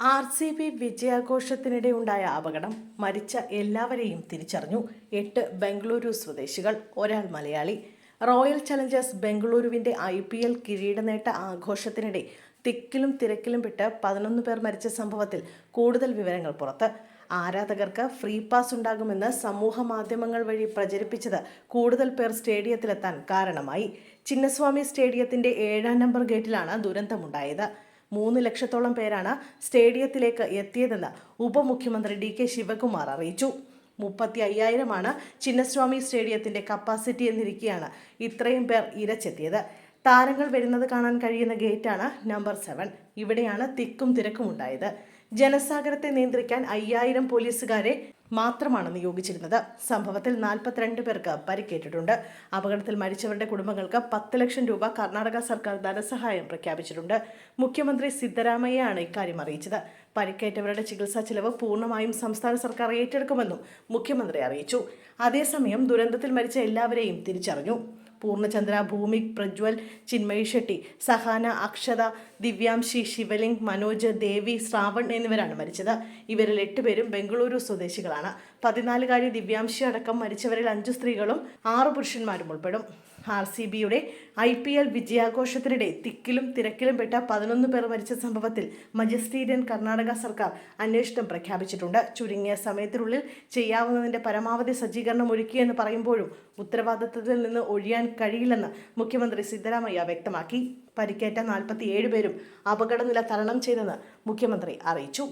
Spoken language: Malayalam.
ആർ സി ബി വിജയാഘോഷത്തിനിടെ ഉണ്ടായ അപകടം മരിച്ച എല്ലാവരെയും തിരിച്ചറിഞ്ഞു. എട്ട് ബംഗളൂരു സ്വദേശികൾ ഒരാൾ മലയാളി. റോയൽ ചലഞ്ചേഴ്സ് ബംഗളൂരുവിന്റെ ഐ പി എൽ കിരീടനേട്ട ആഘോഷത്തിനിടെ തിക്കിലും തിരക്കിലും പെട്ട് പതിനൊന്ന് പേർ മരിച്ച സംഭവത്തിൽ കൂടുതൽ വിവരങ്ങൾ പുറത്ത്. ആരാധകർക്ക് ഫ്രീ പാസ് ഉണ്ടാകുമെന്ന് സമൂഹ മാധ്യമങ്ങൾ വഴി പ്രചരിപ്പിച്ചത് കൂടുതൽ പേർ സ്റ്റേഡിയത്തിലെത്താൻ കാരണമായി. ചിന്നസ്വാമി സ്റ്റേഡിയത്തിന്റെ ഏഴാം നമ്പർ ഗേറ്റിലാണ് ദുരന്തമുണ്ടായത്. മൂന്ന് ലക്ഷത്തോളം പേരാണ് സ്റ്റേഡിയത്തിലേക്ക് എത്തിയതെന്ന് ഉപമുഖ്യമന്ത്രി ഡി കെ ശിവകുമാർ അറിയിച്ചു. മുപ്പത്തി അയ്യായിരമാണ് ചിന്നസ്വാമി സ്റ്റേഡിയത്തിന്റെ കപ്പാസിറ്റി എന്നിരിക്കെയാണ് ഇത്രയും പേർ ഇരച്ചെത്തിയത്. താരങ്ങൾ വരുന്നത് കാണാൻ കഴിയുന്ന ഗേറ്റാണ് നമ്പർ സെവൻ. ഇവിടെയാണ് തിക്കും തിരക്കും ഉണ്ടായത്. ജനസാഗരത്തെ നിയന്ത്രിക്കാൻ അയ്യായിരം പോലീസുകാരെ മാത്രമാണ് നിയോഗിച്ചിരുന്നത്. സംഭവത്തിൽ നാൽപ്പത്തിരണ്ട് പേർക്ക് പരിക്കേറ്റിട്ടുണ്ട്. അപകടത്തിൽ മരിച്ചവരുടെ കുടുംബങ്ങൾക്ക് പത്ത് ലക്ഷം രൂപ കർണാടക സർക്കാർ ധനസഹായം പ്രഖ്യാപിച്ചിട്ടുണ്ട്. മുഖ്യമന്ത്രി സിദ്ധരാമയ്യയാണ് ഇക്കാര്യം അറിയിച്ചത്. പരിക്കേറ്റവരുടെ ചികിത്സാ ചെലവ് പൂർണമായും സംസ്ഥാന സർക്കാർ ഏറ്റെടുക്കുമെന്നും മുഖ്യമന്ത്രി അറിയിച്ചു. അതേസമയം ദുരന്തത്തിൽ മരിച്ച എല്ലാവരെയും തിരിച്ചറിഞ്ഞു. പൂർണചന്ദ്ര ഭൂമി പ്രജ്വൽ ചിന്മയി ഷെട്ടി സഹാന അക്ഷത ദിവ്യാംശി ശിവലിംഗ് മനോജ് ദേവി ശ്രാവൺ എന്നിവരാണ് മരിച്ചത്. ഇവരിൽ എട്ടുപേരും ബംഗളൂരു സ്വദേശികളാണ്. പതിനാലുകാരി ദിവ്യാംശി അടക്കം മരിച്ചവരിൽ അഞ്ചു സ്ത്രീകളും ആറു പുരുഷന്മാരും ഉൾപ്പെടും. ആർ സി ബിയുടെ ഐ പി എൽ വിജയാഘോഷത്തിനിടെ തിക്കിലും തിരക്കിലും പെട്ട പതിനൊന്ന് പേർ മരിച്ച സംഭവത്തിൽ മജിസ്ട്രേറ്റിയൻ കർണാടക സർക്കാർ അന്വേഷണം പ്രഖ്യാപിച്ചിട്ടുണ്ട്. ചുരുങ്ങിയ സമയത്തിനുള്ളിൽ ചെയ്യാവുന്നതിന്റെ പരമാവധി സജ്ജീകരണം ഒരുക്കിയെന്ന് പറയുമ്പോഴും ഉത്തരവാദിത്തത്തിൽ നിന്ന് ഒഴിയാൻ കഴിയില്ലെന്ന് മുഖ്യമന്ത്രി സിദ്ധരാമയ്യ വ്യക്തമാക്കി. പരിക്കേറ്റ നാൽപ്പത്തിയേഴ് പേരും അപകടനില തരണം ചെയ്തെന്ന് മുഖ്യമന്ത്രി അറിയിച്ചു.